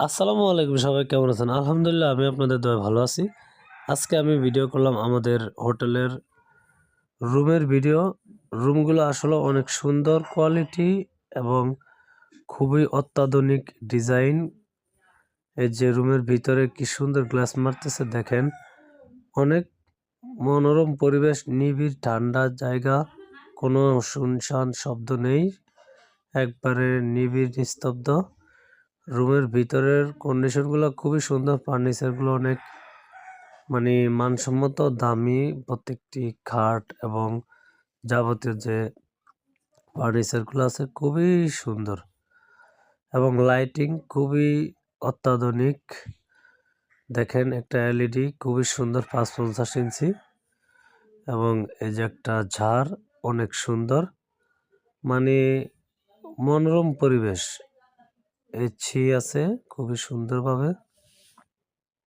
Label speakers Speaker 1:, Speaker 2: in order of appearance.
Speaker 1: আসসালামু আলাইকুম সবাই, কেমন আছেন? আলহামদুলিল্লাহ, আমি আপনাদের দয় ভালো আছি। আজকে আমি ভিডিও করলাম আমাদের হোটেলের রুমের ভিডিও রুমগুলো আসলে অনেক সুন্দর কোয়ালিটি এবং খুবই অত্যাধুনিক ডিজাইন এই যে রুমের ভিতরে কি সুন্দর গ্লাস মারতেছে, দেখেন। অনেক মনোরম পরিবেশ, নিবিড়, ঠান্ডা জায়গা, কোনো শুনশান শব্দ নেই। একবারে নিবিড়, নিস্তব্ধ। রুমের ভিতরের কন্ডিশনগুলো খুবই সুন্দর। ফার্নিচারগুলো অনেক মানে মানসম্মত, দামি। প্রত্যেকটি খাট এবং যাবতীয় যে ফার্নিচারগুলো আছে খুবই সুন্দর এবং লাইটিং খুবই অত্যাধুনিক। দেখেন একটা এলইডি, খুবই সুন্দর পাঁচ পঞ্চাশ ইঞ্চি এবং এই যে একটা ঝাড় অনেক সুন্দর। মানে মনোরম পরিবেশ। এই আছে খুবই সুন্দরভাবে।